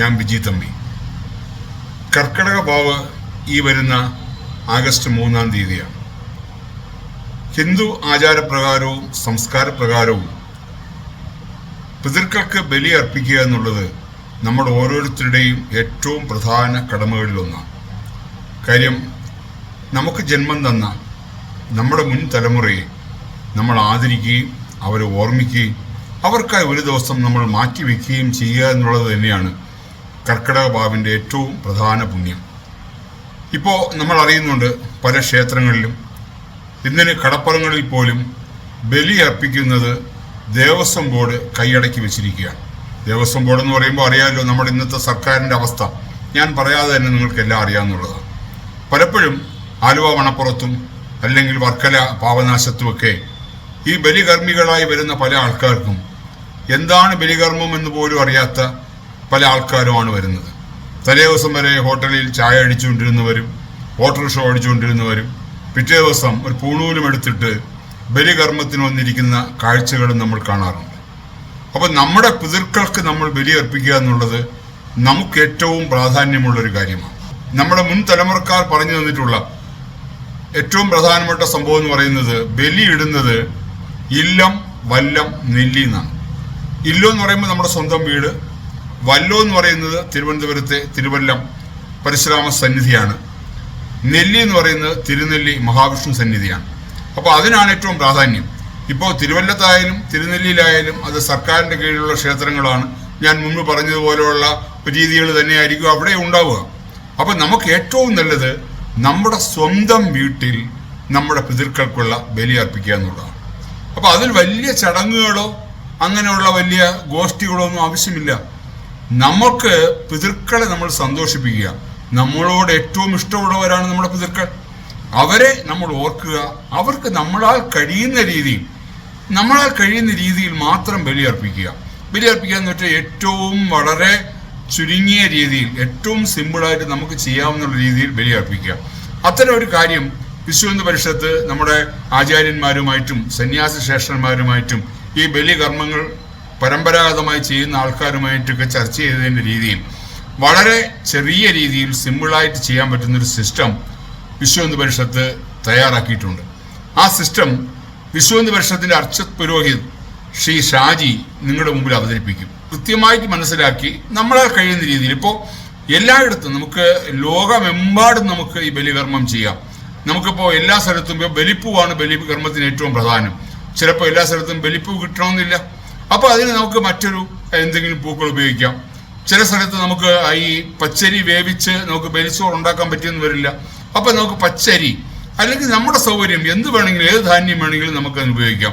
ഞാൻ വിജി തമ്പി കർക്കിടക ഭാവ് ഈ വരുന്ന ആഗസ്റ്റ് മൂന്നാം തീയതിയാണ്. ഹിന്ദു ആചാരപ്രകാരവും സംസ്കാരപ്രകാരവും പിതൃക്കൾക്ക് ബലി അർപ്പിക്കുക എന്നുള്ളത് നമ്മുടെ ഓരോരുത്തരുടെയും ഏറ്റവും പ്രധാന കടമകളിലൊന്നാണ്. കാര്യം നമുക്ക് ജന്മം തന്ന നമ്മുടെ മുൻ തലമുറയെ നമ്മൾ ആദരിക്കുകയും അവരെ ഓർമ്മിക്കുകയും അവർക്കായി ഒരു ദിവസം നമ്മൾ മാറ്റിവെക്കുകയും ചെയ്യുക എന്നുള്ളത് തന്നെയാണ് കർക്കിടക ബാവിന്റെ ഏറ്റവും പ്രധാന പുണ്യം. ഇപ്പോൾ നമ്മൾ അറിയുന്നുണ്ട് പല ക്ഷേത്രങ്ങളിലും ഇന്നിന് കടപ്പുറങ്ങളിൽ പോലും ബലി അർപ്പിക്കുന്നത് ദേവസ്വം ബോർഡ് കൈയടക്കി വെച്ചിരിക്കുകയാണ്. ദേവസ്വം ബോർഡ് എന്ന് പറയുമ്പോൾ അറിയാമല്ലോ നമ്മുടെ ഇന്നത്തെ സർക്കാരിന്റെ അവസ്ഥ. ഞാൻ പറയാതെ തന്നെ നിങ്ങൾക്കെല്ലാം അറിയാമെന്നുള്ളതാണ് പലപ്പോഴും ആലുവ മണപ്പുറത്തും അല്ലെങ്കിൽ വർക്കല പാവനാശത്തുമൊക്കെ ഈ ബലികർമ്മികളായി വരുന്ന പല ആൾക്കാർക്കും എന്താണ് ബലികർമ്മം എന്ന് പോലും അറിയാത്ത പല ആൾക്കാരുമാണ് വരുന്നത്. തലേ ദിവസം വരെ ഹോട്ടലിൽ ചായ അടിച്ചുകൊണ്ടിരുന്നവരും ഓട്ടോറിക്ഷ ഓടിച്ചുകൊണ്ടിരുന്നവരും പിറ്റേ ദിവസം ഒരു പൂണൂലും എടുത്തിട്ട് ബലികർമ്മത്തിന് വന്നിരിക്കുന്ന കാഴ്ചകളും നമ്മൾ കാണാറുണ്ട്. അപ്പൊ നമ്മുടെ പിതൃക്കൾക്ക് നമ്മൾ ബലി അർപ്പിക്കുക എന്നുള്ളത് നമുക്ക് ഏറ്റവും പ്രാധാന്യമുള്ള ഒരു കാര്യമാണ്. നമ്മുടെ മുൻ തലമുറക്കാർ പറഞ്ഞു തന്നിട്ടുള്ള ഏറ്റവും പ്രധാനപ്പെട്ട സംഭവം എന്ന് പറയുന്നത് ബലി ഇടുന്നത് ഇല്ലം വല്ലം നെല്ലി എന്നാണ്. ഇല്ലം എന്ന് പറയുമ്പോൾ നമ്മുടെ സ്വന്തം വീട് വല്ലോ എന്ന് പറയുന്നത് തിരുവനന്തപുരത്തെ തിരുവല്ലം പരശുരാമ സന്നിധിയാണ്. നെല്ലി എന്ന് പറയുന്നത് തിരുനെല്ലി മഹാവിഷ്ണു സന്നിധിയാണ്. അപ്പോൾ അതിനാണ് ഏറ്റവും പ്രാധാന്യം. ഇപ്പോൾ തിരുവല്ലത്തായാലും തിരുനെല്ലിയിലായാലും അത് സർക്കാരിന്റെ കീഴിലുള്ള ക്ഷേത്രങ്ങളാണ്. ഞാൻ മുമ്പ് പറഞ്ഞതുപോലെയുള്ള രീതികൾ തന്നെയായിരിക്കും അവിടെ ഉണ്ടാവുക. അപ്പം നമുക്ക് ഏറ്റവും നല്ലത് നമ്മുടെ സ്വന്തം വീട്ടിൽ നമ്മുടെ പിതൃക്കൾക്കുള്ള ബലി അർപ്പിക്കുക എന്നുള്ളതാണ്. അപ്പോൾ അതിൽ വലിയ ചടങ്ങുകളോ അങ്ങനെയുള്ള വലിയ ഗോഷ്ഠികളോ ഒന്നും ആവശ്യമില്ല. നമുക്ക് പിതൃക്കളെ നമ്മൾ സന്തോഷിപ്പിക്കുക. നമ്മളോട് ഏറ്റവും ഇഷ്ടമുള്ളവരാണ് നമ്മുടെ പിതൃക്കൾ. അവരെ നമ്മൾ ഓർക്കുക. അവർക്ക് നമ്മളാൽ കഴിയുന്ന രീതിയിൽ നമ്മളാൽ കഴിയുന്ന രീതിയിൽ മാത്രം ബലിയർപ്പിക്കുക. ബലിയർപ്പിക്കുക എന്ന് വെച്ചാൽ ഏറ്റവും വളരെ ചുരുങ്ങിയ രീതിയിൽ ഏറ്റവും സിമ്പിളായിട്ട് നമുക്ക് ചെയ്യാവുന്ന രീതിയിൽ ബലിയർപ്പിക്കുക. അത്തരം ഒരു കാര്യം വിശ്വന്ത പരിഷത്ത് നമ്മുടെ ആചാര്യന്മാരുമായിട്ടും സന്യാസി ശ്രേഷ്ഠന്മാരുമായിട്ടും ഈ ബലികർമ്മങ്ങൾ പരമ്പരാഗതമായി ചെയ്യുന്ന ആൾക്കാരുമായിട്ടൊക്കെ ചർച്ച ചെയ്തതിന്റെ രീതിയിൽ വളരെ ചെറിയ രീതിയിൽ സിമ്പിളായിട്ട് ചെയ്യാൻ പറ്റുന്ന ഒരു സിസ്റ്റം വിശ്വഹിന്ദു പരിഷത്ത് തയ്യാറാക്കിയിട്ടുണ്ട്. ആ സിസ്റ്റം വിശ്വഹിന്ദു പരിഷത്തിന്റെ അർച്ചത് പുരോഹിത് ശ്രീ ഷാജി നിങ്ങളുടെ മുമ്പിൽ അവതരിപ്പിക്കും. കൃത്യമായിട്ട് മനസ്സിലാക്കി നമ്മളാൽ കഴിയുന്ന രീതിയിൽ ഇപ്പോൾ എല്ലായിടത്തും നമുക്ക് ലോകമെമ്പാടും നമുക്ക് ഈ ബലികർമ്മം ചെയ്യാം. നമുക്കിപ്പോൾ എല്ലാ സ്ഥലത്തും ഇപ്പോൾ ബലിപ്പൂവാണ് ബലികർമ്മത്തിന് ഏറ്റവും പ്രധാനം. ചിലപ്പോൾ എല്ലാ സ്ഥലത്തും ബലിപ്പൂ കിട്ടണമെന്നില്ല. അപ്പോൾ അതിന് നമുക്ക് മറ്റൊരു എന്തെങ്കിലും പൂക്കൾ ഉപയോഗിക്കാം. ചില സ്ഥലത്ത് നമുക്ക് ഈ പച്ചരി വേവിച്ച് നമുക്ക് ബലിച്ചോറ് ഉണ്ടാക്കാൻ പറ്റിയെന്ന് വരില്ല. അപ്പം നമുക്ക് പച്ചരി അല്ലെങ്കിൽ നമ്മുടെ സൗകര്യം എന്ത് വേണമെങ്കിലും ഏത് ധാന്യം വേണമെങ്കിലും നമുക്ക് അത് ഉപയോഗിക്കാം.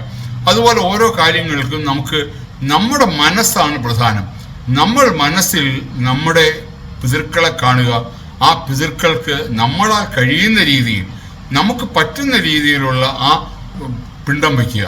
അതുപോലെ ഓരോ കാര്യങ്ങൾക്കും നമുക്ക് നമ്മുടെ മനസ്സാണ് പ്രധാനം. നമ്മൾ മനസ്സിൽ നമ്മുടെ പിതൃക്കളെ കാണുക. ആ പിതൃക്കൾക്ക് നമ്മളാൽ കഴിയുന്ന രീതിയിൽ നമുക്ക് പറ്റുന്ന രീതിയിലുള്ള ആ പിണ്ടം വയ്ക്കുക.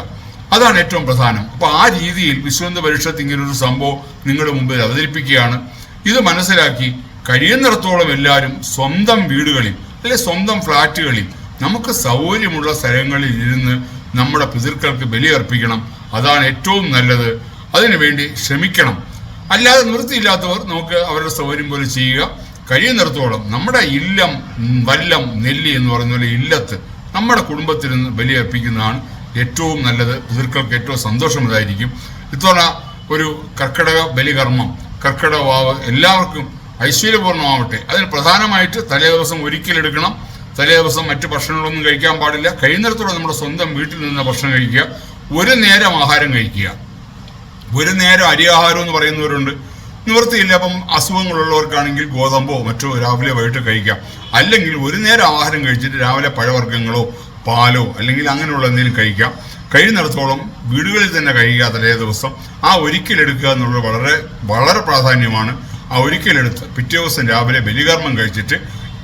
അതാണ് ഏറ്റവും പ്രധാനം. അപ്പൊ ആ രീതിയിൽ വിശ്വന്ത പരിഷത്ത് ഇങ്ങനൊരു സംഭവം നിങ്ങളുടെ മുമ്പിൽ അവതരിപ്പിക്കുകയാണ്. ഇത് മനസ്സിലാക്കി കഴിയുന്നിടത്തോളം എല്ലാവരും സ്വന്തം വീടുകളിൽ അല്ലെ സ്വന്തം ഫ്ലാറ്റുകളിൽ നമുക്ക് സൗകര്യമുള്ള സ്ഥലങ്ങളിൽ ഇരുന്ന് നമ്മുടെ പിതൃക്കൾക്ക് ബലിയർപ്പിക്കണം. അതാണ് ഏറ്റവും നല്ലത്. അതിനുവേണ്ടി ശ്രമിക്കണം. അല്ലാതെ നിവൃത്തിയില്ലാത്തവർ നമുക്ക് അവരുടെ സൗകര്യം പോലെ ചെയ്യുക. കഴിയുന്നിടത്തോളം നമ്മുടെ ഇല്ലം വല്ലം നെല്ലി എന്ന് പറയുന്ന പോലെ ഇല്ലത്ത് നമ്മുടെ കുടുംബത്തിൽ നിന്ന് ബലിയർപ്പിക്കുന്നതാണ് ഏറ്റവും നല്ലത് പിതൃക്കൾക്ക് ഏറ്റവും സന്തോഷമുള്ളതായിരിക്കും ഇത്തവണ ഒരു കർക്കിടക ബലികർമ്മം കർക്കിടക വാവ് എല്ലാവർക്കും ഐശ്വര്യപൂർണമാവട്ടെ അതിന് പ്രധാനമായിട്ട് തലേ ദിവസം ഒരിക്കലെടുക്കണം തലേ ദിവസം മറ്റ് ഭക്ഷണങ്ങളൊന്നും കഴിക്കാൻ പാടില്ല. കഴിയുന്നിടത്തോളം നമ്മുടെ സ്വന്തം വീട്ടിൽ നിന്ന് ഭക്ഷണം കഴിക്കുക. ഒരു നേരം ആഹാരം കഴിക്കുക. ഒരു നേരം അരിയാഹാരം എന്ന് പറയുന്നവരുണ്ട്. നിവൃത്തിയില്ല അപ്പം അസുഖങ്ങളുള്ളവർക്കാണെങ്കിൽ ഗോതമ്പോ മറ്റോ രാവിലെ വൈകിട്ട് കഴിക്കാം. അല്ലെങ്കിൽ ഒരു നേരം ആഹാരം കഴിച്ചിട്ട് രാവിലെ പഴവർഗങ്ങളോ പാലോ അല്ലെങ്കിൽ അങ്ങനെയുള്ള എന്തെങ്കിലും കഴിക്കാം. കഴിയുന്നിടത്തോളം വീടുകളിൽ തന്നെ കഴിയുക തലേ ദിവസം. ആ ഒരിക്കലെടുക്കുക എന്നുള്ളത് വളരെ വളരെ പ്രാധാന്യമാണ്. ആ ഒരിക്കലെടുത്ത് പിറ്റേ ദിവസം രാവിലെ ബലികർമ്മം കഴിച്ചിട്ട്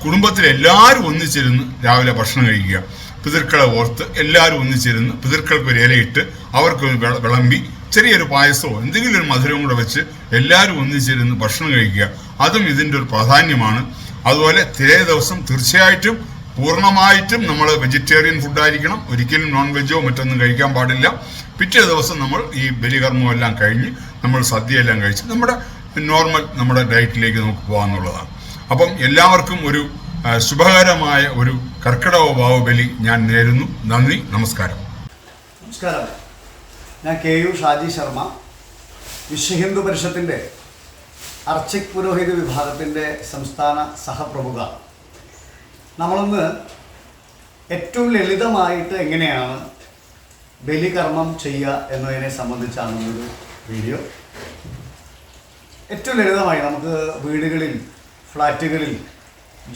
കുടുംബത്തിലെ എല്ലാവരും ഒന്നിച്ചിരുന്ന് രാവിലെ ഭക്ഷണം കഴിക്കുക. പിതൃക്കളെ ഓർത്ത് എല്ലാവരും ഒന്നിച്ചിരുന്ന് പിതൃക്കൾക്ക് ഒരു ഇലയിട്ട് അവർക്ക് വിളമ്പി ചെറിയൊരു പായസമോ എന്തെങ്കിലും ഒരു മധുരവും കൂടെ വെച്ച് എല്ലാവരും ഒന്നിച്ചിരുന്ന് ഭക്ഷണം കഴിക്കുക. അതും ഇതിന്റെ ഒരു പ്രാധാന്യമാണ്. അതുപോലെ തിരേ ദിവസം തീർച്ചയായിട്ടും പൂർണമായിട്ടും നമ്മൾ വെജിറ്റേറിയൻ ഫുഡായിരിക്കണം ഒരിക്കലും നോൺ വെജോ മറ്റൊന്നും കഴിക്കാൻ പാടില്ല. പിറ്റേ ദിവസം നമ്മൾ ഈ ബലികർമ്മം എല്ലാം കഴിഞ്ഞ് നമ്മൾ സദ്യയെല്ലാം കഴിച്ച് നമ്മുടെ നോർമൽ നമ്മുടെ ഡയറ്റിലേക്ക് നമുക്ക് പോകാമെന്നുള്ളതാണ് അപ്പം എല്ലാവർക്കും ഒരു ശുഭകരമായ ഒരു കർക്കിടക ബലി ഞാൻ നേരുന്നു. നന്ദി നമസ്കാരം. നമസ്കാരം. ഞാൻ കെ യു ഷാജി ശർമ്മ. വിശ്വഹിന്ദു പരിഷത്തിന്റെ അർച്ചിക് പുരോഹിത വിഭാഗത്തിന്റെ സംസ്ഥാന സഹപ്രമുഖ നമ്മളൊന്ന് ഏറ്റവും ലളിതമായിട്ട് എങ്ങനെയാണ് ബലികർമ്മം ചെയ്യുക എന്നതിനെ സംബന്ധിച്ചാണ് ഒരു വീഡിയോ. ഏറ്റവും ലളിതമായി നമുക്ക് വീടുകളിൽ ഫ്ലാറ്റുകളിൽ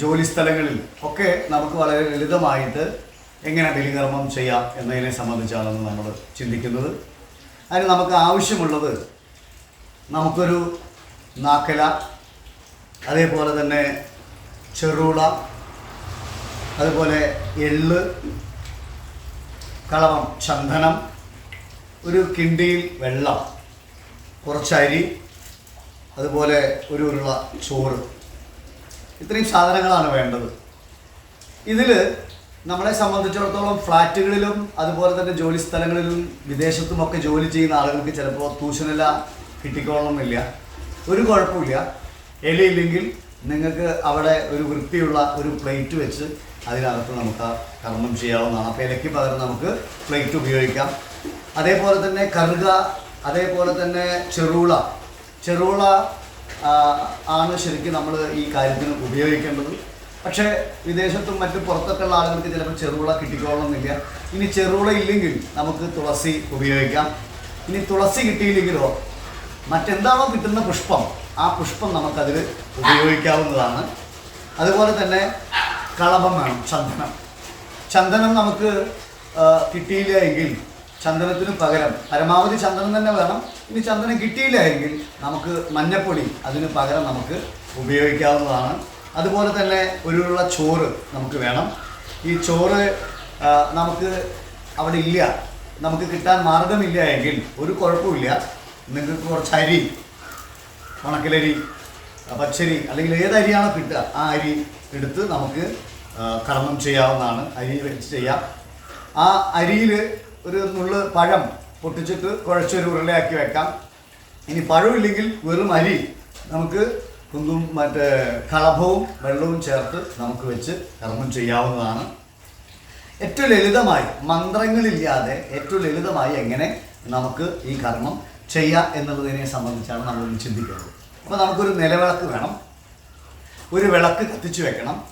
ജോലി സ്ഥലങ്ങളിൽ ഒക്കെ നമുക്ക് വളരെ ലളിതമായിട്ട് എങ്ങനെ ബലികർമ്മം ചെയ്യാം എന്നതിനെ സംബന്ധിച്ചാണ് നമ്മൾ ചിന്തിക്കുന്നത്. അതിന് നമുക്ക് ആവശ്യമുള്ളത് നമുക്കൊരു നാക്കല അതേപോലെ തന്നെ ചെറുള അതുപോലെ എള്ള് കളവം ചന്ദനം ഒരു കിണ്ടിയിൽ വെള്ളം കുറച്ച് അരി അതുപോലെ ഒരു ഉരുള ചോറ്. ഇത്രയും സാധനങ്ങളാണ് വേണ്ടത്. ഇതിൽ നമ്മളെ സംബന്ധിച്ചിടത്തോളം ഫ്ലാറ്റുകളിലും അതുപോലെ തന്നെ ജോലി സ്ഥലങ്ങളിലും വിദേശത്തുമൊക്കെ ജോലി ചെയ്യുന്ന ആളുകൾക്ക് ചിലപ്പോൾ ട്യൂഷനില കിട്ടിക്കോളണമെന്നില്ല ഒരു കുഴപ്പമില്ല. ഇലയില്ലെങ്കിൽ നിങ്ങൾക്ക് അവിടെ ഒരു വൃത്തിയുള്ള ഒരു പ്ലേറ്റ് വെച്ച് അതിനകത്ത് നമുക്ക് ആ കർമ്മം ചെയ്യാവുന്നതാണ്. അപ്പോൾ ഇലയ്ക്ക് പകരം നമുക്ക് പ്ലേറ്റ് ഉപയോഗിക്കാം. അതേപോലെ തന്നെ കറുക അതേപോലെ തന്നെ ചെറുള. ചെറുള ആണ് ശരിക്കും നമ്മൾ ഈ കാര്യത്തിന് ഉപയോഗിക്കേണ്ടത്. പക്ഷേ വിദേശത്തും മറ്റു പുറത്തൊക്കെ ഉള്ള ആളുകൾക്ക് ചിലപ്പോൾ ചെറുള കിട്ടിക്കോളണമെന്നില്ല. ഇനി ചെറുള ഇല്ലെങ്കിൽ നമുക്ക് തുളസി ഉപയോഗിക്കാം. ഇനി തുളസി കിട്ടിയില്ലെങ്കിലോ മറ്റെന്താണോ കിട്ടുന്ന പുഷ്പം ആ പുഷ്പം നമുക്കതിൽ ഉപയോഗിക്കാവുന്നതാണ്. അതുപോലെ തന്നെ കളഭം വേണം ചന്ദനം. ചന്ദനം നമുക്ക് കിട്ടിയില്ല എങ്കിൽ ചന്ദനത്തിന് പകരം പരമാവധി ചന്ദനം തന്നെ വേണം. ഇനി ചന്ദനം കിട്ടിയില്ല എങ്കിൽ നമുക്ക് മഞ്ഞപ്പൊടി അതിന് പകരം നമുക്ക് ഉപയോഗിക്കാവുന്നതാണ്. അതുപോലെ തന്നെ ഒരുള്ള ചോറ് നമുക്ക് വേണം. ഈ ചോറ് നമുക്ക് അവിടെ ഇല്ല. നമുക്ക് കിട്ടാൻ മാർഗമില്ല എങ്കിൽ ഒരു കുഴപ്പമില്ല. നിങ്ങൾക്ക് കുറച്ച് അരി ഉണക്കലരി പച്ചരി അല്ലെങ്കിൽ ഏത് അരിയാണോ കിട്ടുക ആ അരി എടുത്ത് നമുക്ക് കർമ്മം ചെയ്യാവുന്നതാണ്. അരി വെച്ച് ചെയ്യാം. ആ അരിയിൽ ഒരു നുള്ള് പഴം പൊട്ടിച്ചിട്ട് കുഴച്ചൊരു ഉരുളയാക്കി വെക്കാം. ഇനി പഴമില്ലെങ്കിൽ വെറും അരി നമുക്ക് കുന്തും മറ്റേ കളഭവും വെള്ളവും ചേർത്ത് നമുക്ക് വെച്ച് കർമ്മം ചെയ്യാവുന്നതാണ്. ഏറ്റവും ലളിതമായി മന്ത്രങ്ങളില്ലാതെ ഏറ്റവും ലളിതമായി എങ്ങനെ നമുക്ക് ഈ കർമ്മം ചെയ്യാം എന്നുള്ളതിനെ സംബന്ധിച്ചാണ് നമ്മൾ ചിന്തിക്കുന്നത് അപ്പോൾ നമുക്കൊരു നിലവിളക്ക് വേണം. ഒരു വിളക്ക് കത്തിച്ചു വെക്കണം.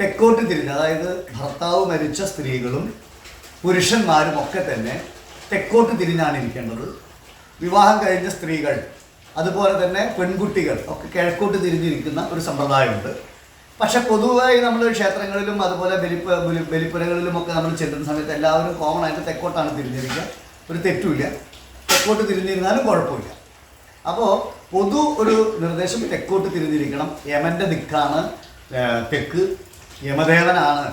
തെക്കോട്ട് തിരിഞ്ഞ് അതായത് ഭർത്താവ് മരിച്ച സ്ത്രീകളും പുരുഷന്മാരും ഒക്കെ തന്നെ തെക്കോട്ട് തിരിഞ്ഞാണ് ഇരിക്കേണ്ടത്. വിവാഹം കഴിഞ്ഞ സ്ത്രീകൾ അതുപോലെ തന്നെ പെൺകുട്ടികൾ ഒക്കെ കിഴക്കോട്ട് തിരിഞ്ഞിരിക്കുന്ന ഒരു സമ്പ്രദായമുണ്ട്. പക്ഷെ പൊതുവായി നമ്മൾ ക്ഷേത്രങ്ങളിലും അതുപോലെ ബലിപ്പ ബലിപ്പുരകളിലും ഒക്കെ നമ്മൾ ചെല്ലുന്ന സമയത്ത് എല്ലാവരും കോമൺ ആയിട്ട് തെക്കോട്ടാണ് തിരിഞ്ഞിരിക്കുക. ഒരു തെറ്റുമില്ല. തെക്കോട്ട് തിരിഞ്ഞിരുന്നാലും കുഴപ്പമില്ല. അപ്പോൾ പൊതു ഒരു നിർദ്ദേശം തെക്കോട്ട് തിരിഞ്ഞിരിക്കണം. യമന്റെ ദിക്കാണ് തെക്ക് യമദേവനാണ്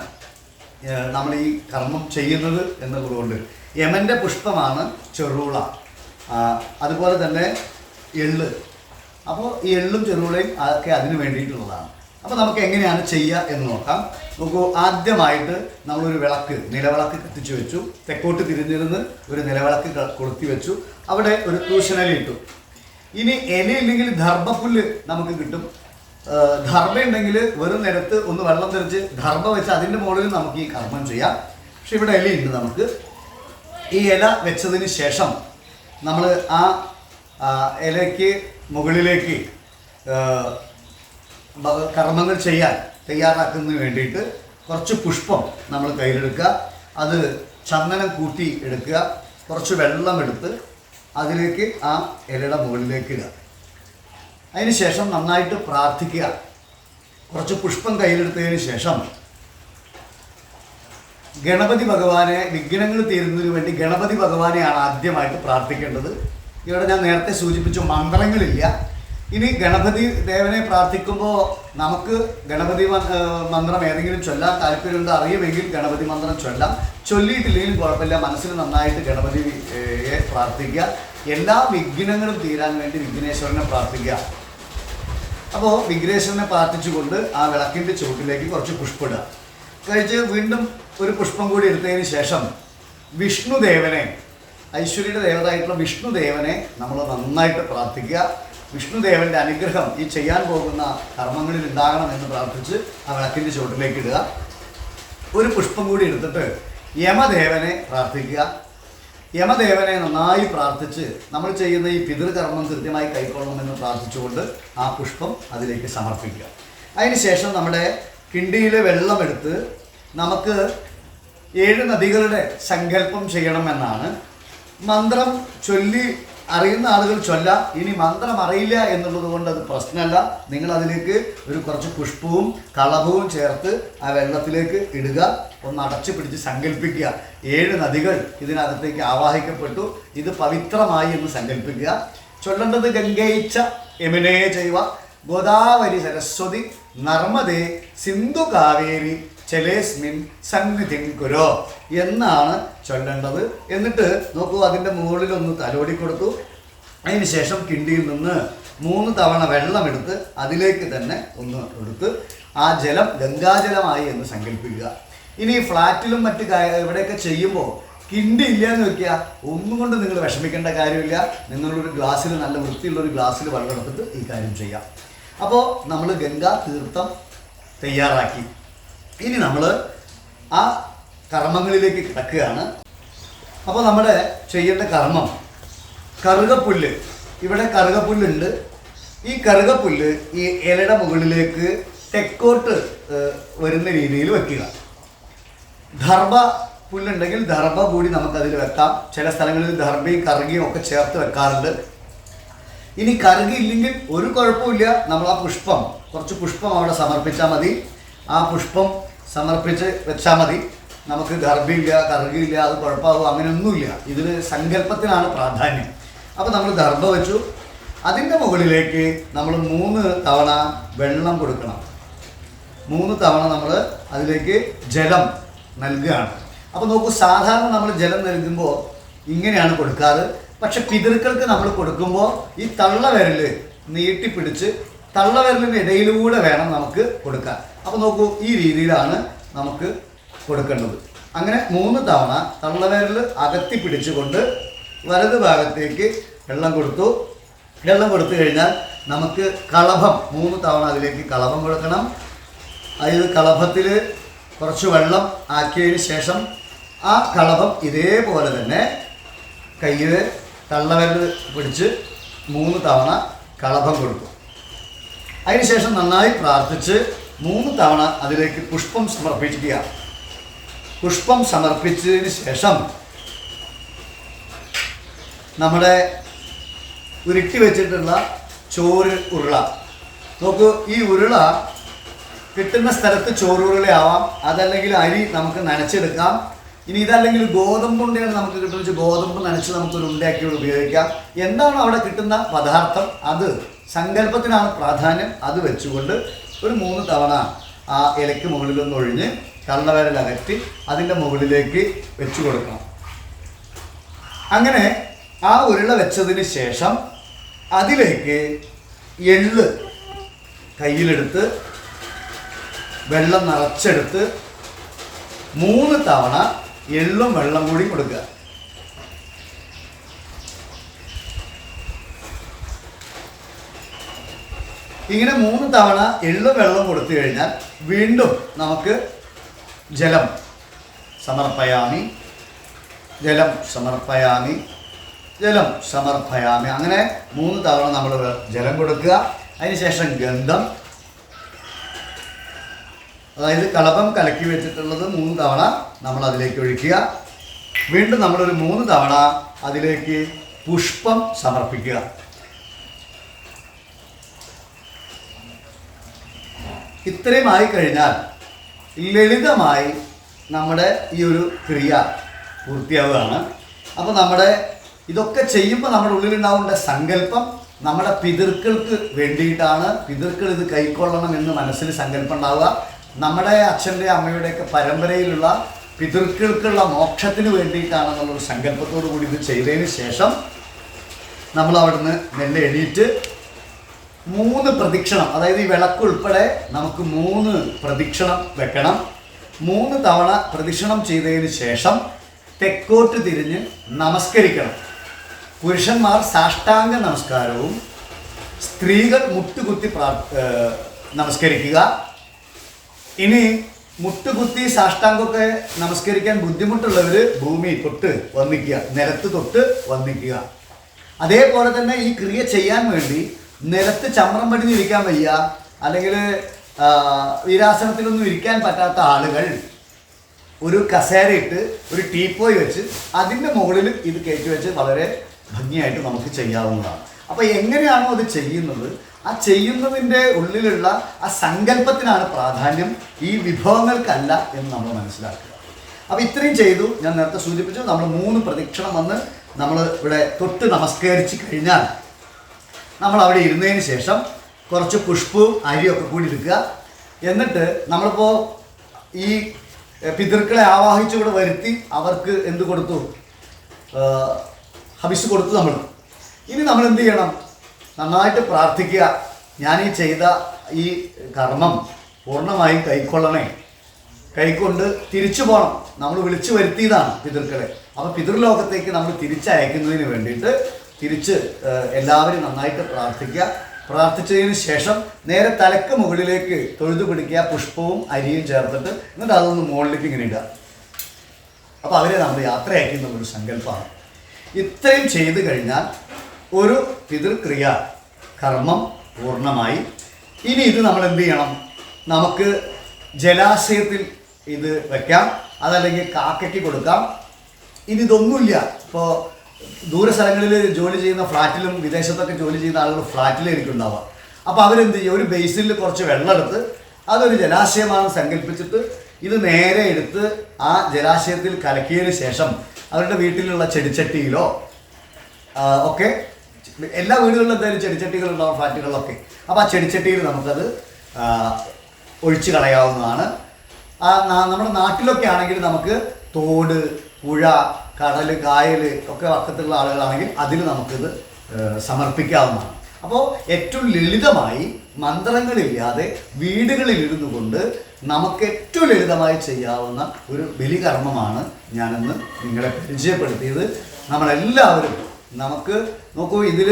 നമ്മൾ ഈ കർമ്മം ചെയ്യുന്നത് എന്നുള്ളതുകൊണ്ട്. യമന്റെ പുഷ്പമാണ് ചെറുള. അതുപോലെ തന്നെ എള്ള്. അപ്പോൾ ഈ എള്ളും ചെറുളയും ഒക്കെ അതിന് വേണ്ടിയിട്ടുള്ളതാണ്. അപ്പോൾ നമുക്ക് എങ്ങനെയാണ് ചെയ്യുക എന്ന് നോക്കാം. നോക്കൂ ആദ്യമായിട്ട് നമ്മളൊരു വിളക്ക് നിലവിളക്ക് കത്തിച്ചു വെച്ചു. തെക്കോട്ട് തിരിഞ്ഞിരുന്ന് ഒരു നിലവിളക്ക് കൊളുത്തി വെച്ചു. അവിടെ ഒരു തൂഷണലി ഇട്ടു. ഇനി ഇലയില്ലെങ്കിൽ ധർമ്മപ്പുല്ല് നമുക്ക് കിട്ടും. ധർമ്മ ഉണ്ടെങ്കിൽ വെറും നിരത്ത് ഒന്ന് വെള്ളം തെറിച്ച് ധർമ്മ വെച്ച് അതിന്റെ മുകളിൽ നമുക്ക് ഈ കർമ്മം ചെയ്യാം. പക്ഷെ ഇവിടെ ഇലയുണ്ട് നമുക്ക്. ഈ ഇല വെച്ചതിന് ശേഷം നമ്മൾ ആ ഇലയ്ക്ക് മുകളിലേക്ക് കർമ്മങ്ങൾ ചെയ്യാൻ തയ്യാറാക്കുന്നതിന് വേണ്ടിയിട്ട് കുറച്ച് പുഷ്പം നമ്മൾ കയ്യിലെടുക്കുക. അത് ചന്ദനം കൂട്ടി എടുക്കുക. കുറച്ച് വെള്ളം എടുത്ത് അതിലേക്ക് ആ ഇലയുടെ മുകളിലേക്ക് ഇടുക. അതിനുശേഷം നന്നായിട്ട് പ്രാർത്ഥിക്കുക. കുറച്ച് പുഷ്പം കയ്യിലെടുത്തതിന് ശേഷം ഗണപതി ഭഗവാനെ വിഘ്നങ്ങൾ തീരുന്നതിന് വേണ്ടി ഗണപതി ഭഗവാനെയാണ് ആദ്യമായിട്ട് പ്രാർത്ഥിക്കേണ്ടത്. ഇവിടെ ഞാൻ നേരത്തെ സൂചിപ്പിച്ചു മന്ത്രങ്ങളില്ല. ഇനി ഗണപതി ദേവനെ പ്രാർത്ഥിക്കുമ്പോൾ നമുക്ക് ഗണപതി മന്ത്രം ഏതെങ്കിലും ചൊല്ലാൻ താല്പര്യമുണ്ട്? അറിയുമെങ്കിൽ ഗണപതി മന്ത്രം ചൊല്ലാം. ചൊല്ലിയിട്ടില്ലെങ്കിലും കുഴപ്പമില്ല. മനസ്സിൽ നന്നായിട്ട് ഗണപതിയെ പ്രാർത്ഥിക്കുക. എല്ലാ വിഘ്നങ്ങളും തീരാൻ വേണ്ടി വിഘ്നേശ്വരനെ പ്രാർത്ഥിക്കുക. അപ്പോൾ വിഘ്നേശ്വരനെ പ്രാർത്ഥിച്ചുകൊണ്ട് ആ വിളക്കിന്റെ ചുവട്ടിലേക്ക് കുറച്ച് പുഷ്പിടുക കഴിച്ച് വീണ്ടും ഒരു പുഷ്പം കൂടി എടുത്തതിന് ശേഷം വിഷ്ണുദേവനെ ഐശ്വര്യയുടെ ദേവതായിട്ടുള്ള വിഷ്ണുദേവനെ നമ്മൾ നന്നായിട്ട് പ്രാർത്ഥിക്കുക. വിഷ്ണുദേവന്റെ അനുഗ്രഹം ഈ ചെയ്യാൻ പോകുന്ന കർമ്മങ്ങളിൽ ഉണ്ടാകണം എന്ന് പ്രാർത്ഥിച്ച് ആ വിളക്കിന്റെ ചുവട്ടിലേക്ക് ഇടുക. ഒരു പുഷ്പം കൂടി എടുത്തിട്ട് യമദേവനെ പ്രാർത്ഥിക്കുക. യമദേവനെ നന്നായി പ്രാർത്ഥിച്ച് നമ്മൾ ചെയ്യുന്ന ഈ പിതൃകർമ്മം കൃത്യമായി കൈക്കൊള്ളണമെന്ന് പ്രാർത്ഥിച്ചുകൊണ്ട് ആ പുഷ്പം അതിലേക്ക് സമർപ്പിക്കുക. അതിനുശേഷം നമ്മുടെ കിണ്ടിയിൽ വെള്ളമെടുത്ത് നമുക്ക് ഏഴ് നദികളുടെ സങ്കല്പം ചെയ്യണമെന്നാണ്. മന്ത്രം ചൊല്ലി അറിയുന്ന ആളുകൾ ചൊല്ല ഇനി മന്ത്രം അറിയില്ല എന്നുള്ളത് കൊണ്ട് അത് പ്രശ്നമല്ല. നിങ്ങൾ അതിലേക്ക് ഒരു കുറച്ച് പുഷ്പവും കളഭവും ചേർത്ത് ആ വെള്ളത്തിലേക്ക് ഇടുക. ഒന്ന് അടച്ചു പിടിച്ച് സങ്കല്പിക്കുക. ഏഴ് നദികൾ ഇതിനകത്തേക്ക് ആവാഹിക്കപ്പെട്ടു. ഇത് പവിത്രമായി എന്ന് സങ്കല്പിക്കുക. ചൊല്ലേണ്ടത് ഗംഗയിച്ച യമുനേ ചെയ്വ ഗോദാവരി സരസ്വതി നർമ്മദേ സിന്ധു കാവേരി ചെലേസ്മിൻ സന്നിധിം കുരോ എന്നാണ് ചൊല്ലേണ്ടത് എന്നിട്ട് നോക്കൂ അതിന്റെ മുകളിൽ ഒന്ന് തലോടി കൊടുത്തു. അതിന് ശേഷം കിണ്ടിയിൽ നിന്ന് മൂന്ന് തവണ വെള്ളമെടുത്ത് അതിലേക്ക് തന്നെ ഒന്ന് എടുത്ത് ആ ജലം ഗംഗാജലമായി എന്ന് സങ്കല്പിക്കുക. ഇനി ഫ്ലാറ്റിലും മറ്റ് ഇവിടെയൊക്കെ ചെയ്യുമ്പോൾ കിണ്ടി ഇല്ല എന്ന് വെക്കുക ഒന്നും കൊണ്ട് നിങ്ങൾ വിഷമിക്കേണ്ട കാര്യമില്ല. നിങ്ങളൊരു ഗ്ലാസ്സിൽ നല്ല വൃത്തിയുള്ള ഒരു ഗ്ലാസ്സിൽ വെള്ളം എടുത്തിട്ട് ഈ കാര്യം ചെയ്യാം. അപ്പോൾ നമ്മൾ ഗംഗാ തീർത്ഥം തയ്യാറാക്കി. ഇനി നമ്മൾ ആ കർമ്മങ്ങളിലേക്ക് കിടക്കുകയാണ്. അപ്പോൾ നമ്മുടെ ചെയ്യേണ്ട കർമ്മം. കറുകപ്പുല്ല്. ഇവിടെ കറുകപ്പുല്ലുണ്ട്. ഈ കറുകപ്പുല്ല് ഈ ഇലയുടെ മുകളിലേക്ക് തെക്കോട്ട് വരുന്ന രീതിയിൽ വെക്കുക. ധർമ്മ പുല്ലുണ്ടെങ്കിൽ ദർഭ കൂടി നമുക്കതിൽ വെക്കാം. ചില സ്ഥലങ്ങളിൽ ദർഭയും കറുകയും ഒക്കെ ചേർത്ത് വെക്കാറുണ്ട്. ഇനി കറുകയില്ലെങ്കിൽ ഒരു കുഴപ്പമില്ല. നമ്മൾ ആ പുഷ്പം കുറച്ച് പുഷ്പം അവിടെ സമർപ്പിച്ചാൽ മതി. ആ പുഷ്പം സമർപ്പിച്ച് വെച്ചാൽ മതി. നമുക്ക് ഗർഭില്ല കറുകില്ല അത് കുഴപ്പമാകും അങ്ങനെയൊന്നുമില്ല. ഇതിന് സങ്കല്പത്തിനാണ് പ്രാധാന്യം. അപ്പോൾ നമ്മൾ ദർഭ വെച്ചു. അതിന്റെ മുകളിലേക്ക് നമ്മൾ മൂന്ന് തവണ വെള്ളം കൊടുക്കണം. മൂന്ന് തവണ നമ്മൾ അതിലേക്ക് ജലം നൽകുകയാണ്. അപ്പോൾ നോക്കൂ സാധാരണ നമ്മൾ ജലം നൽകുമ്പോൾ ഇങ്ങനെയാണ് കൊടുക്കാറ്. പക്ഷെ പിതൃക്കൾക്ക് നമ്മൾ കൊടുക്കുമ്പോൾ ഈ തള്ളവിരൽ നീട്ടിപ്പിടിച്ച് തള്ളവിരലിന്റെ ഇടയിലൂടെ വേണം നമുക്ക് കൊടുക്കാൻ. അപ്പോൾ നോക്കൂ ഈ രീതിയിലാണ് നമുക്ക് കൊടുക്കേണ്ടത്. അങ്ങനെ മൂന്ന് തവണ തള്ളവിരൽ അകത്തി പിടിച്ചുകൊണ്ട് വലത് ഭാഗത്തേക്ക് വെള്ളം കൊടുത്തു. വെള്ളം കൊടുത്തു കഴിഞ്ഞാൽ നമുക്ക് കളഭം മൂന്ന് തവണ അതിലേക്ക് കളഭം കൊടുക്കണം. അതായത് കളഭത്തിൽ കുറച്ച് വെള്ളം ആക്കിയതിന് ശേഷം ആ കളഭം ഇതേപോലെ തന്നെ കയ്യിൽ തള്ളവരൽ പിടിച്ച് മൂന്ന് തവണ കളഭം കൊടുക്കും അതിനുശേഷം നന്നായി പ്രാർത്ഥിച്ച് മൂന്ന് തവണ അതിലേക്ക് പുഷ്പം സമർപ്പിക്കുക പുഷ്പം സമർപ്പിച്ചതിന് ശേഷം നമ്മുടെ ഉരുട്ടി വെച്ചിട്ടുള്ള ചോറ് ഉരുള. നോക്കൂ ഈ ഉരുള കിട്ടുന്ന സ്ഥലത്ത് ചോറ് ഉരുളയാവാം. അതല്ലെങ്കിൽ അരി നമുക്ക് നനച്ചെടുക്കാം. ഇനി ഇതല്ലെങ്കിൽ ഗോതമ്പ് ഉണ്ടയാണ് നമുക്ക് കിട്ടുന്ന ഗോതമ്പ് നനച്ച് നമുക്കൊരു ഉണ്ടയാക്കി ഉപയോഗിക്കാം. എന്താണ് അവിടെ കിട്ടുന്ന പദാർത്ഥം? അത് സങ്കല്പത്തിനാണ് പ്രാധാന്യം. അത് വെച്ചുകൊണ്ട് ഒരു മൂന്ന് തവണ ആ ഇലയ്ക്ക് മുകളിലൊന്ന് ഒഴിഞ്ഞ് കള്ളവരൽ അകറ്റി അതിന്റെ മുകളിലേക്ക് വെച്ചു കൊടുക്കണം. അങ്ങനെ ആ ഉരുള വെച്ചതിന് ശേഷം അതിലേക്ക് എള്ള് കയ്യിലെടുത്ത് വെള്ളം നിറച്ചെടുത്ത് മൂന്ന് തവണ എള്ളും വെള്ളം കൂടി കൊടുക്കുക. ഇങ്ങനെ മൂന്ന് തവണ എള്ളും വെള്ളം കൊടുത്തു കഴിഞ്ഞാൽ വീണ്ടും നമുക്ക് ജലം സമർപ്പയാമി ജലം സമർപ്പയാമി ജലം സമർപ്പയാമി. അങ്ങനെ മൂന്ന് തവണ നമ്മൾ ജലം കൊടുക്കുക. അതിനുശേഷം ഗന്ധം. അതായത് കളപം കലക്കി വെച്ചിട്ടുള്ളത് മൂന്ന് തവണ നമ്മൾ അതിലേക്ക് ഒഴിക്കുക. വീണ്ടും നമ്മളൊരു മൂന്ന് തവണ അതിലേക്ക് പുഷ്പം സമർപ്പിക്കുക. ഇത്രയും ആയി കഴിഞ്ഞാൽ ലളിതമായി നമ്മുടെ ഈ ഒരു ക്രിയ പൂർത്തിയാവുകയാണ്. അപ്പോൾ നമ്മുടെ ഇതൊക്കെ ചെയ്യുമ്പോൾ നമ്മുടെ ഉള്ളിലുണ്ടാവേണ്ട സങ്കല്പം നമ്മുടെ പിതൃക്കൾക്ക് വേണ്ടിയിട്ടാണ്. പിതൃക്കൾ ഇത് കൈക്കൊള്ളണം എന്ന് മനസ്സിൽ സങ്കല്പം ഉണ്ടാവുക. നമ്മുടെ അച്ഛന്റെ അമ്മയുടെയൊക്കെ പരമ്പരയിലുള്ള പിതൃക്കൾക്കുള്ള മോക്ഷത്തിന് വേണ്ടിയിട്ടാണെന്നുള്ളൊരു സങ്കല്പത്തോടു കൂടി ഇത് ചെയ്തതിന് ശേഷം നമ്മൾ അവിടുന്ന് നെല്ല് എണീറ്റ് മൂന്ന് പ്രദക്ഷിണം അതായത് ഈ വിളക്ക് ഉൾപ്പെടെ നമുക്ക് മൂന്ന് പ്രദക്ഷിണം വെക്കണം. മൂന്ന് തവണ പ്രദക്ഷിണം ചെയ്തതിന് ശേഷം തെക്കോട്ട് തിരിഞ്ഞ് നമസ്കരിക്കണം. പുരുഷന്മാർ സാഷ്ടാംഗ നമസ്കാരവും സ്ത്രീകൾ മുട്ടുകുത്തി പ്രാർ നമസ്കരിക്കുക. ഇനി മുട്ടുകുത്തി സാഷ്ടാംഗമൊക്കെ നമസ്കരിക്കാൻ ബുദ്ധിമുട്ടുള്ളവർ ഭൂമി തൊട്ട് വന്നിക്കുക നിലത്ത് തൊട്ട് വന്നിക്കുക. അതേപോലെ തന്നെ ഈ ക്രിയ ചെയ്യാൻ വേണ്ടി നിലത്ത് ചമ്രം പടിഞ്ഞ് ഇരിക്കാൻ വയ്യ. അല്ലെങ്കിൽ വീരാസനത്തിലൊന്നും ഇരിക്കാൻ പറ്റാത്ത ആളുകൾ ഒരു കസേരയിട്ട് ഒരു ടീപ്പോയി വെച്ച് അതിന്റെ മുകളിൽ ഇത് കയറ്റി വെച്ച് വളരെ ഭംഗിയായിട്ട് നമുക്ക് ചെയ്യാവുന്നതാണ്. അപ്പോൾ എങ്ങനെയാണോ അത് ചെയ്യുന്നത്? ആ ചെയ്യുന്നതിന്റെ ഉള്ളിലുള്ള ആ സങ്കല്പത്തിനാണ് പ്രാധാന്യം ഈ വിഭവങ്ങൾക്കല്ല എന്ന് നമ്മൾ മനസ്സിലാക്കുക. അപ്പോൾ ഇത്രയും ചെയ്തു ഞാൻ നേരത്തെ സൂചിപ്പിച്ചു നമ്മൾ മൂന്ന് പ്രദക്ഷിണം വന്ന് നമ്മൾ ഇവിടെ തൊട്ട് നമസ്കരിച്ച് കഴിഞ്ഞാൽ നമ്മൾ അവിടെ ഇരുന്നതിന് ശേഷം കുറച്ച് പുഷ്പവും അരിയൊക്കെ കൂടി എടുക്കുക. എന്നിട്ട് നമ്മളിപ്പോൾ ഈ പിതൃക്കളെ ആവാഹിച്ചു ഇവിടെ വരുത്തി അവർക്ക് എന്ത് കൊടുത്തു? ഹബിസ് കൊടുത്തു നമ്മൾ. ഇനി നമ്മൾ എന്ത് ചെയ്യണം? നന്നായിട്ട് പ്രാർത്ഥിക്കുക. ഞാൻ ഈ ചെയ്ത ഈ കർമ്മം പൂർണമായും കൈക്കൊള്ളണേ. കൈക്കൊണ്ട് തിരിച്ചു പോകണം നമ്മൾ വിളിച്ചു വരുത്തിയതാണ് പിതൃക്കളെ. അപ്പോൾ പിതൃലോകത്തേക്ക് നമ്മൾ തിരിച്ചയക്കുന്നതിന് വേണ്ടിയിട്ട് തിരിച്ച് എല്ലാവരും നന്നായിട്ട് പ്രാർത്ഥിക്കുക. പ്രാർത്ഥിച്ചതിന് ശേഷം നേരെ തലക്ക് മുകളിലേക്ക് തൊഴുതു പിടിക്കുക പുഷ്പവും അരിയും ചേർത്തിട്ട്. എന്നിട്ട് അതൊന്ന് മുകളിലേക്ക് ഇങ്ങനെ ഇടുക. അപ്പോൾ അവരെ നമ്മൾ യാത്രയാക്കുന്ന ഒരു സങ്കല്പമാണ്. ഇത്രയും ചെയ്തു കഴിഞ്ഞാൽ ഒരു പിതൃക്രിയ കർമ്മം പൂർണമായി. ഇനി ഇത് നമ്മൾ എന്ത് ചെയ്യണം? നമുക്ക് ജലാശയത്തിൽ ഇത് വയ്ക്കാം അതല്ലെങ്കിൽ കാക്കയ്ക്ക് കൊടുക്കാം. ഇനി ഇതൊന്നുമില്ല. ഇപ്പോൾ ദൂര സ്ഥലങ്ങളിൽ ജോലി ചെയ്യുന്ന ഫ്ലാറ്റിലും വിദേശത്തൊക്കെ ജോലി ചെയ്യുന്ന ആളുകൾ ഫ്ലാറ്റിലായിരിക്കും ഉണ്ടാവുക അപ്പോൾ അവരെന്ത് ചെയ്യും? ഒരു ബേസിൽ കുറച്ച് വെള്ളം എടുത്ത് അതൊരു ജലാശയമാണെന്ന് സങ്കല്പിച്ചിട്ട് ഇത് നേരെ എടുത്ത് ആ ജലാശയത്തിൽ കലക്കിയതിന് ശേഷം അവരുടെ വീട്ടിലുള്ള ചെടിച്ചട്ടിയിലോ ഒക്കെ എല്ലാ വീടുകളിലും എന്തായാലും ചെടിച്ചട്ടികളുണ്ടാവും ഫ്ലാറ്റുകളിലൊക്കെ. അപ്പോൾ ആ ചെടിച്ചട്ടിയിൽ നമുക്കത് ഒഴിച്ചു കളയാവുന്നതാണ്. നമ്മുടെ നാട്ടിലൊക്കെ ആണെങ്കിൽ നമുക്ക് തോട് പുഴ കടൽ കായൽ ഒക്കെ വക്കത്തുള്ള ആളുകളാണെങ്കിൽ അതിൽ നമുക്കിത് സമർപ്പിക്കാവുന്നതാണ്. അപ്പോൾ ഏറ്റവും ലളിതമായി മന്ത്രങ്ങളില്ലാതെ വീടുകളിൽ ഇരുന്നു കൊണ്ട് നമുക്ക് ഏറ്റവും ലളിതമായി ചെയ്യാവുന്ന ഒരു ബലികർമ്മമാണ് ഞാനിന്ന് നിങ്ങളെ പരിചയപ്പെടുത്തിയത്. നമ്മളെല്ലാവരും നമുക്ക് നോക്കൂ ഇതിൽ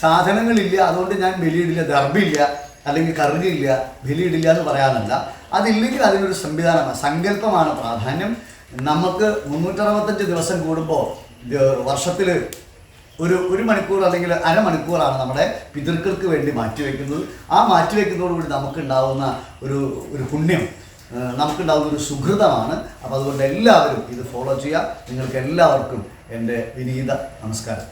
സാധനങ്ങളില്ല അതുകൊണ്ട് ഞാൻ ബലിയിടില്ല ദർഭില്ല അല്ലെങ്കിൽ കറുകില്ല ബലിയിടില്ല എന്ന് പറയാനല്ല. അതില്ലെങ്കിൽ അതിനൊരു സംവിധാനമാണ് സങ്കല്പമാണ് പ്രാധാന്യം. നമുക്ക് മുന്നൂറ്ററുപത്തഞ്ച് ദിവസം കൂടുമ്പോൾ വർഷത്തിൽ ഒരു ഒരു മണിക്കൂർ അല്ലെങ്കിൽ അരമണിക്കൂറാണ് നമ്മുടെ പിതൃക്കൾക്ക് വേണ്ടി മാറ്റിവെക്കുന്നത്. ആ മാറ്റിവെക്കുന്നതോടുകൂടി നമുക്കുണ്ടാവുന്ന ഒരു ഒരു പുണ്യം നമുക്കുണ്ടാവുന്ന ഒരു സുഹൃതമാണ്. അപ്പോൾ അതുകൊണ്ട് എല്ലാവരും ഇത് ഫോളോ ചെയ്യുക നിങ്ങൾക്ക് എല്ലാവർക്കും എന്റെ വിനീത നമസ്കാരം.